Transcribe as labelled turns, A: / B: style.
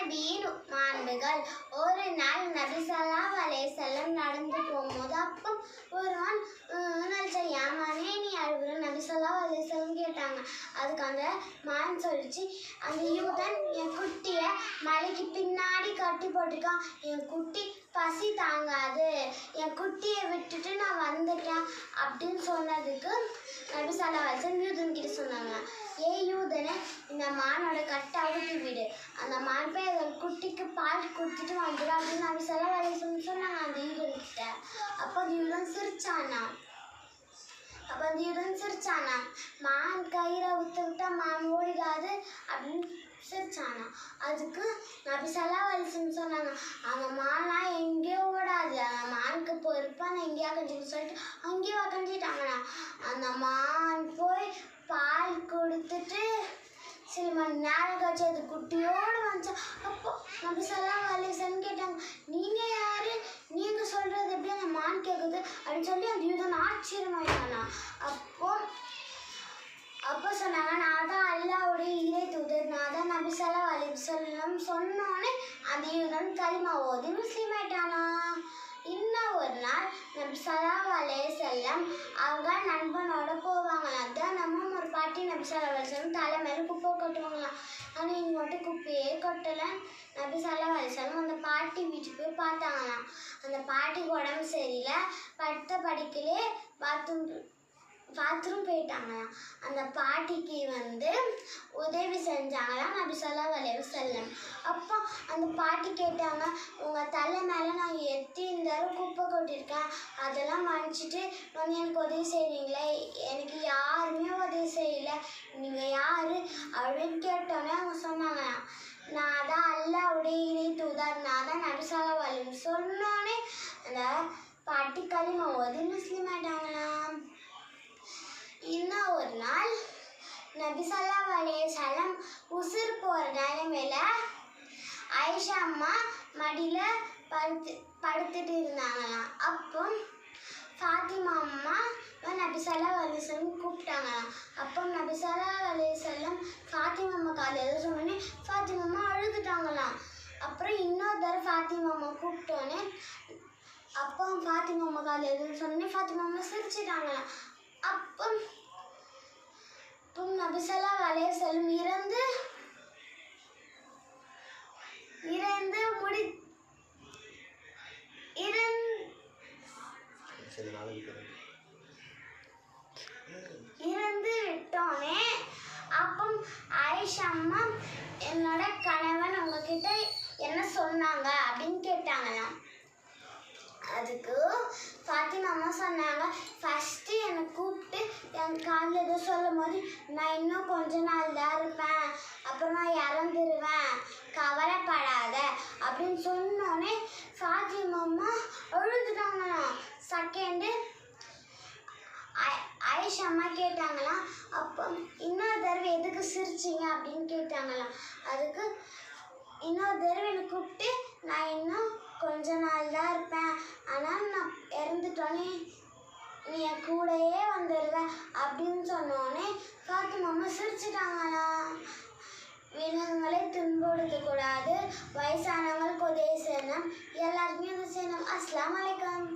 A: நபியின் மாண்புகள் ஒரு நாள் நபி ஸல்லல்லாஹு அலைஹி நடந்து போகும்போது அப்போ ஒரு நாள் நாள் செய்யாமனே நீ அழுகுற நபி ஸல்லல்லாஹு அலைஹி கேட்டாங்க. அதுக்கு அந்த மான் சொல்லிச்சு அந்த யூதன் என் குட்டியை மலைக்கு பின்னாடி கட்டி போட்டிருக்கான். என் குட்டி பசி தாங்காது. என் குட்டியை விட்டுட்டு நான் வந்துட்டேன். அப்படின்னு சொன்னதுக்கு நபி ஸல்லல்லாஹு யூதன்கிட்ட சொன்னாங்க. ஏ யூதனை இந்த மானோட கட்டை அழுத்தி விடு. அந்த மான் போய் அதோட குட்டிக்கு பால் கொடுத்துட்டு வந்துடும் அப்படின்னு நபி ஸல்லல்லாஹு அலைஹி சொன்னாங்க அந்த யூதன்கிட்ட அப்போ அந்த யூதன் சிரிச்சானா? அப்போ அந்த யூதன் சிரிச்சானா? மான் கயிறை ஊற்ற விட்டா மான் ஓடிடாது அப்படின்னு சிரிச்சானா? அதுக்கு நபி வலிசுன்னு சொன்னாங்க அந்த மான்லாம் எங்கேயோ ஓடாது. அந்த மானுக்கு பொறுப்பான எங்கேயா கஞ்சின்னு சொல்லிட்டு அங்கேயே உக்காந்துட்டாங்கண்ணா அந்த மான் போய் பால் கொடுத்துட்டு சில மணி நேரம் கழிச்சு அது குட்டியோடு வந்துச்சு அப்போ நபி ஸல்லல்லாஹு அலைஹி வஸல்லம் கேட்டாங்க நீங்கள் யாரு நீங்கள் சொல்கிறது எப்படி அந்த மான் கேட்குது அப்படின்னு சொல்லி அந்த யூதன் ஆச்சரியமாயிட்டானா? அப்போ அப்போ சொன்னாங்க நான் தான் அல்லாவுடைய இறை தூதர் நான் தான் நபி ஸல்லல்லாஹு அலைஹி வஸல்லம். சொன்னோன்னே அந்த யூதன் களிமா ஓதி முஸ்லீம் ஆயிட்டானா? இன்னும் ஒரு நாள் நபி ஸல்லல்லாஹு அலைஹி வஸல்லம் அவங்க நண்பனோட போவாங்களாம். தினமும் ஒரு பாட்டி நபி ஸல்லல்லாஹு அலைஹி தலை மேலே குப்பை கொட்டுவாங்களாம். ஆனால் இங்கே மட்டும் குப்பையே கொட்டலை நபி ஸல்லல்லாஹு அலைஹி வஸல்லம் அந்த பாட்டி வீட்டுக்கு போய் பார்த்தாங்களாம். அந்த பாட்டிக்கு உடம்பு சரியில்லை. படுத்த படிக்கலே பாத்ரூம் பாத்ரூம் போயிட்டாங்களாம். அந்த பாட்டிக்கு வந்து உதவி செஞ்சாங்களாம். நபி சொல்லா வளைவு செல்லம் அப்போ அந்த பாட்டி கேட்டாங்க உங்கள் தலை மேலே நான் எத்தி இந்த குப்பை கொட்டியிருக்கேன். அதெல்லாம் மன்னிச்சிட்டு வந்து எனக்கு உதவி செய்கிறீங்களே எனக்கு யாருமே உதவி செய்யல. நீங்கள் யார்? அப்படின்னு கேட்டோன்னே அவங்க சொன்னாங்களாம். நான் தான் அல்லாவுடைய இணை தூதர். சொன்னோடனே அந்த பாட்டி களிமா ஓதி முஸ்லீம் ஆயிட்டாங்களாம். இன்னும் ஒரு நாள் நபி சொல்லா வலைய சலம் உசுர் போகிற நிலைமையில ஆயிஷா அம்மா மடியில் படுத்து படுத்துட்டு இருந்தாங்களாம். அப்போ ஃபாத்திமா அம்மா நபி ஸல்லல்லாஹு அலைஹி வஸல்லம் கூப்பிட்டாங்களாம் அப்போ நபி ஸல்லல்லாஹு அலைஹி வஸல்லம் ஃபாத்திமா அம்மா காலையில் எதோ சொன்னோன்னே ஃபாத்திமா அம்மா அழுதுட்டாங்களாம் அப்புறம் இன்னொரு தடவை ஃபாத்திமா அம்மா கூப்பிட்டோன்னே அப்போ ஃபாத்திமா அம்மா காலையில் சொன்னே சொன்னோன்னே ஃபாத்திமா அம்மா சிரிச்சிட்டாங்க. அப்போ இப்போ நபி செல்லும் இறந்து இறந்து முடி இறந்து
B: சரி நாளைக்கு
A: இறந்து விட்டோனே அப்போ ஆயிஷா அம்மா என்னோட கணவன் உங்ககிட்ட என்ன சொன்னாங்க அப்படின்னு கேட்டாங்களாம். அதுக்கு ஃபாத்திமா அம்மா சொன்னாங்க ஃபஸ்ட்டு என்னை கூப்பிட்டு என் காலில் எதுவும் சொல்லும் போது நான் இன்னும் கொஞ்ச நாள் தான் இருப்பேன். அப்புறமா இறந்துருவேன். கவலைப்படாத அப்படின்னு சொன்னோடனே ஃபாத்திமா அம்மா அழுதுட்டாங்களாம் செகண்டு ஆயிஷா அம்மா கேட்டாங்களாம் அப்போ இன்னொரு தடவை எதுக்கு சிரிச்சிங்க? அப்படின்னு கேட்டாங்களாம். அதுக்கு இன்னொரு தடவை என்னை கூப்பிட்டு நான் இன்னும் கொஞ்ச நாள் தான் இருப்பேன். ஆனால் நான் இறந்துட்டோன்னே நீ என் கூடயே வந்துடுவ அப்படின்னு சொன்னோடனே ஃபாத்திமா அம்மா சிரிச்சிட்டாங்களா விலங்குகளை துன்படுத்தக்கூடாது வயசானவங்களுக்கு உதவி செய்யணும். எல்லாருக்குமே உதவி செய்யணும். அஸ்லாம் வலைக்கம்